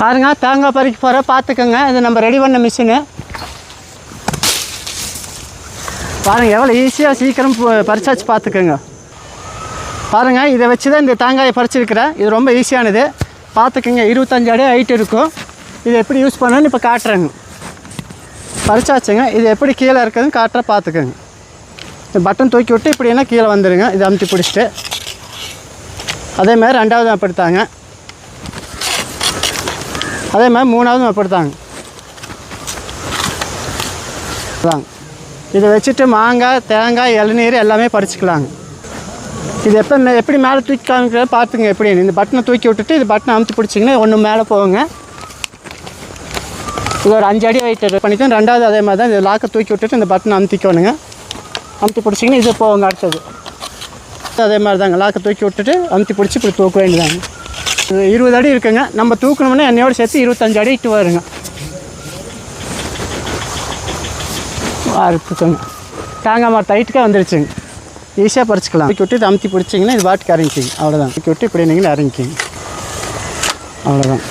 பாருங்க தேங்காய் பறிக்க போகிற பார்த்துக்கோங்க இது நம்ம ரெடி பண்ண மிஷினு பாருங்கள் எவ்வளோ ஈஸியாக சீக்கிரம் பறிச்சாச்சு பார்த்துக்கோங்க பாருங்கள் இதை வச்சு தான் இந்த தேங்காயை பறிச்சிருக்கிறேன். இது ரொம்ப ஈஸியானது பார்த்துக்கோங்க இருபத்தஞ்சு அடி ஹைட் இருக்கும். இது எப்படி யூஸ் பண்ணணும்னு இப்போ காட்டுறேங்க. பறிச்சாச்சுங்க. இது எப்படி கீழே இருக்குதுன்னு காட்டுற பார்த்துக்கோங்க இந்த பட்டன் தூக்கி விட்டு இப்படி என்ன கீழே வந்துடுங்க இதை அமுத்தி பிடிச்சிட்டு. அதேமாதிரி ரெண்டாவது அப்படித்தாங்க. அதே மாதிரி மூணாவதும் அப்படித்தாங்க. அதாங்க இதை வச்சுட்டு மாங்காய் தேங்காய் இளநீர் எல்லாமே பறிச்சுக்கலாங்க. இது எப்போ எப்படி மேலே தூக்கி பார்த்துங்க எப்படி. இந்த பட்டனை தூக்கி விட்டுட்டு இது பட்டனை அமுத்து பிடிச்சிங்கன்னா ஒன்று மேலே போகுங்க. இது ஒரு அஞ்சு அடி வெயிட் பண்ணிட்டு ரெண்டாவது அதே மாதிரி தான் இந்த லாக்கை தூக்கி விட்டுட்டு இந்த பட்டனை அமுத்திக்கணுங்க. அமுத்தி பிடிச்சிங்கன்னா இது போகுங்க அடுத்தது. அதே மாதிரி தாங்க. லாக்கை தூக்கி விட்டுட்டு அமுத்தி பிடிச்சி இப்படி தூக்க வேண்டியதாங்க. இருபது அடி இருக்குங்க. நம்ம தூக்கணும்னா என்னையோட சேர்த்து இருபத்தஞ்சு அடி இட்டு வருங்க. இருக்குங்க தேங்காய் மரத்து ஹைட்டுக்காக வந்துருச்சுங்க. ஈஸியாக பறிச்சிக்கலாம். தூக்கி விட்டு இதை அமுத்தி பிடிச்சிங்கன்னா இது பாட்டுக்கு இறங்கிக்கிங்க. அவ்வளோதான் தூக்கி விட்டு இப்படி நீங்கள் இறங்கிக்கிங்க. அவ்வளோதான்